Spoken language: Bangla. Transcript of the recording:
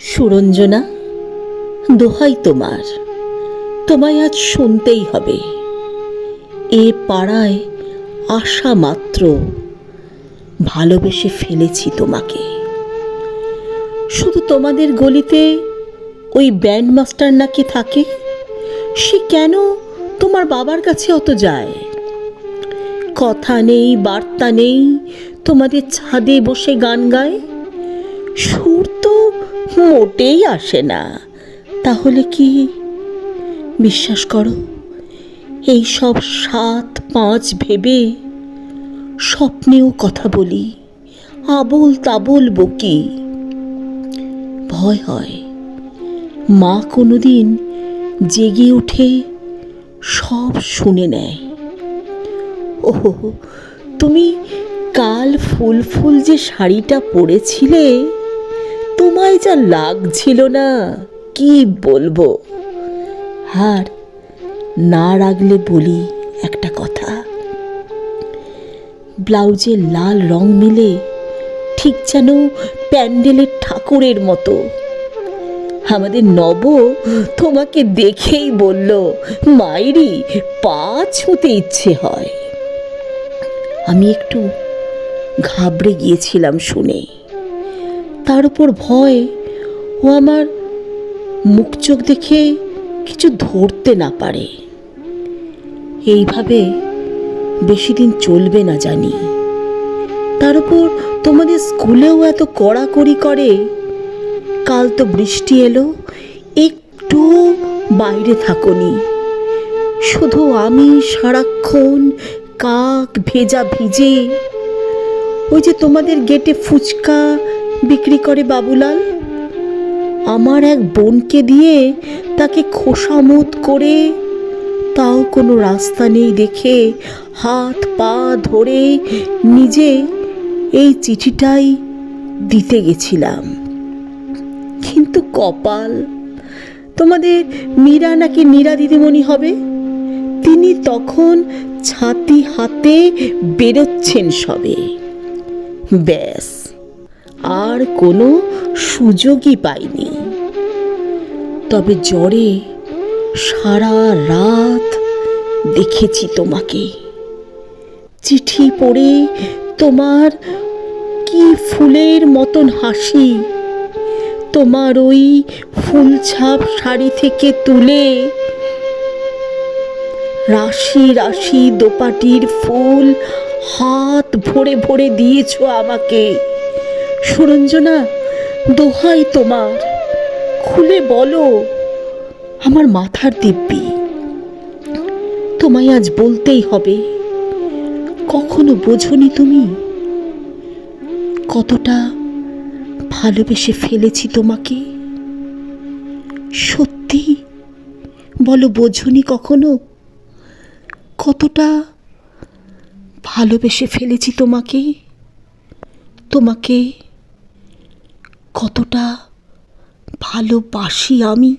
সুরঞ্জনা, দোহাই তোমার। তোমায় আজ শুনতেই হবে। এ পাড়ায় আশা মাত্র। ভালোবেসে ফেলেছি তোমাকে। শুধু তোমাদের গলিতে ওই ব্যান্ড মাস্টার নাকি থাকে? সে কেন তোমার বাবার কাছে অত যায়? কথা নেই, বার্তা নেই, তোমাদের ছাদে বসে গান গায়? সুর তো মোটেই আসে না। তাহলে কি? বিশ্বাস করো, এই সব সাত পাঁচ ভেবে স্বপ্নেও কথা বলি, আবল তাবল বকি। ভয় হয়, মা কোনোদিন জেগে উঠে সব শুনে নেয়। ওহো, তুমি কাল ফুল ফুল যে শাড়িটা পরেছিলে তোমায় যা লাগছিল না, কি বলব? আর না রাখলে বলি একটা কথা। ব্লাউজের লাল রং মিলে ঠিক যেন প্যান্ডেলের ঠাকুরের মতো। আমাদের নব তোমাকে দেখেই বলল, মাইরি, পা ছুঁতে ইচ্ছে হয়। আমি একটু ঘাবড়ে গিয়েছিলাম শুনে। তার উপর ভয়। ও আমার মুখ চোখ দেখে কিছু ধরতে না পারে। এইভাবে বেশি দিন চলবে না জানি। তার উপর তোমাদের স্কুলেও এত কড়াকড়ি করে। কাল তো বৃষ্টি এলো, একটু বাইরে থাকনি। শুধু আমি সারাক্ষণ কাক ভেজা ভিজে। ওই যে তোমাদের গেটে ফুচকা বিক্রি করে বাবুলাল। আমার এক বোনকে দিয়ে তাকে খোসামত করে তাও কোনো রাস্তা নেই দেখে হাত পা ধরে নিজে এই চিঠিটাই দিতে গেছিলাম। কিন্তু কপাল, তোমাদের মীরা নাকি নীরা দিদিমণি হবে? তিনি তখন ছাতি হাতে বেরোচ্ছেন সবে। ব্যাস। আর কোনো সুযোগই পাইনি। তবে জ্বরে সারা রাত দেখেছি তোমাকে। চিঠি পড়ে তোমার কি ফুলের মতন হাসি, তোমার ওই ফুলছাপ শাড়ি থেকে তুলে, রাশি রাশি দোপাটির ফুল হাত ভরে ভরে দিয়েছ আমাকে। সুরঞ্জনা, দোহাই তোমার। খুলে বলো আমার মাথার দিব্যি। তোমায় আজ বলতেই হবে, কখনো বোঝনি তুমি কতটা ভালোবেসে ফেলেছি তোমাকে? সত্যি বলো বোঝনি কখনো কতটা ভালোবেসে ফেলেছি তোমাকে? তোমাকে কতটা ভালোবাসি আমি।